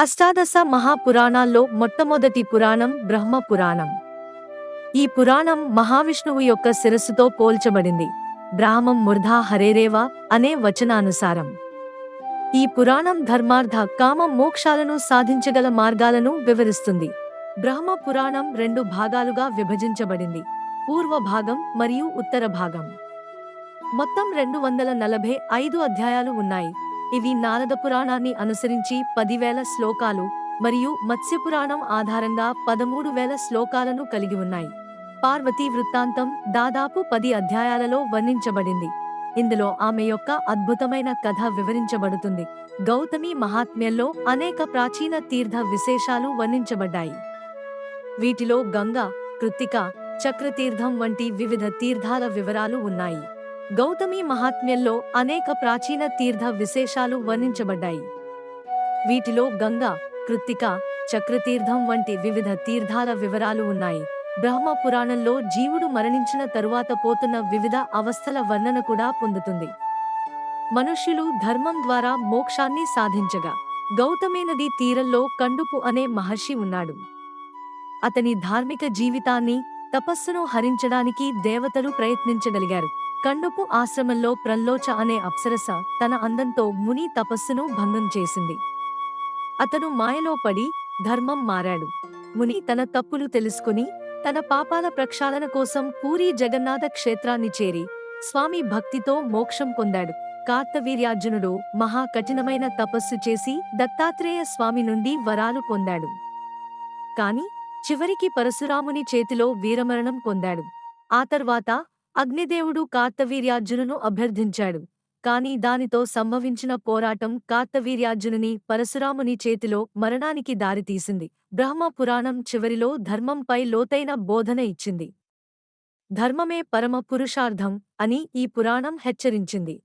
అష్టాదశ మహాపురాణాల్లో మొట్టమొదటి పురాణం బ్రహ్మ పురాణం ఈ పురాణం మహావిష్ణువు యొక్క శిరస్సుతో పోల్చబడింది. బ్రాహ్మం ముర్ధా హరేరేవా అనే వచనానుసారం. ఈ పురాణం ధర్మార్థ కామ మోక్షాలను సాధించగల మార్గాలను వివరిస్తుంది. బ్రహ్మ పురాణం రెండు భాగాలుగా విభజించబడింది. పూర్వ భాగం మరియు ఉత్తర భాగం. మొత్తం రెండు వందల నలభై ఐదు అధ్యాయాలు ఉన్నాయి. ఇవి నారద పురాణాన్ని అనుసరించి పదివేల శ్లోకాలు మరియు మత్స్యపురాణం ఆధారంగా పదమూడు వేల శ్లోకాలను కలిగి ఉన్నాయి. పార్వతీ వృత్తాంతం దాదాపు పది అధ్యాయాలలో వర్ణించబడింది. ఇందులో ఆమె యొక్క అద్భుతమైన కథ వివరించబడుతుంది. గౌతమి మహాత్మ్యంలో అనేక ప్రాచీన తీర్థ విశేషాలు వర్ణించబడ్డాయి. వీటిలో గంగా కృత్తిక చక్రతీర్థం వంటి వివిధ తీర్థాల వివరాలు ఉన్నాయి. గౌతమి మహాత్మ్యంలో అనేక ప్రాచీన తీర్థ విశేషాలు వర్ణించబడ్డాయి. వీటిలో గంగా కృత్తిక చక్రతీర్థం వంటి వివిధ తీర్థాల వివరాలు ఉన్నాయి. బ్రహ్మ పురాణంలో జీవుడు మరణించిన తరువాత పోతున్న వివిధ అవస్థల వర్ణన కూడా పొందుతుంది. మనుష్యులు ధర్మం ద్వారా మోక్షాన్ని సాధించగా గౌతమి నది తీరంలో కండుపు అనే మహర్షి ఉన్నాడు. అతని ధార్మిక జీవితాన్ని తపస్సును హరించడానికి దేవతలు ప్రయత్నించగలిగారు. కండుపు ఆశ్రమంలో ప్రల్లోచ అనే అప్సరస తన అందంతో ముని తపస్సును భంగం చేసింది. అతను మాయలో పడి ధర్మం మారాడు. ముని తన తప్పులు తెలుసుకుని తన పాపాల ప్రక్షాళన కోసం పూరీ జగన్నాథ క్షేత్రాన్ని చేరి స్వామి భక్తితో మోక్షం పొందాడు. కార్తవీర్యార్జునుడు మహా కఠినమైన తపస్సు చేసి దత్తాత్రేయ స్వామి నుండి వరాలు పొందాడు. కాని చివరికి పరశురాముని చేతిలో వీరమరణం పొందాడు. ఆ తర్వాత అగ్నిదేవుడు కార్తవీర్యార్జునును అభ్యర్థించాడు. కాని దానితో సంభవించిన పోరాటం కార్తవీర్యార్జునుని పరశురాముని చేతిలో మరణానికి దారితీసింది. బ్రహ్మ పురాణం చివరిలో ధర్మంపై లోతైన బోధన ఇచ్చింది. ధర్మమే పరమ పురుషార్థం అని ఈ పురాణం హెచ్చరించింది.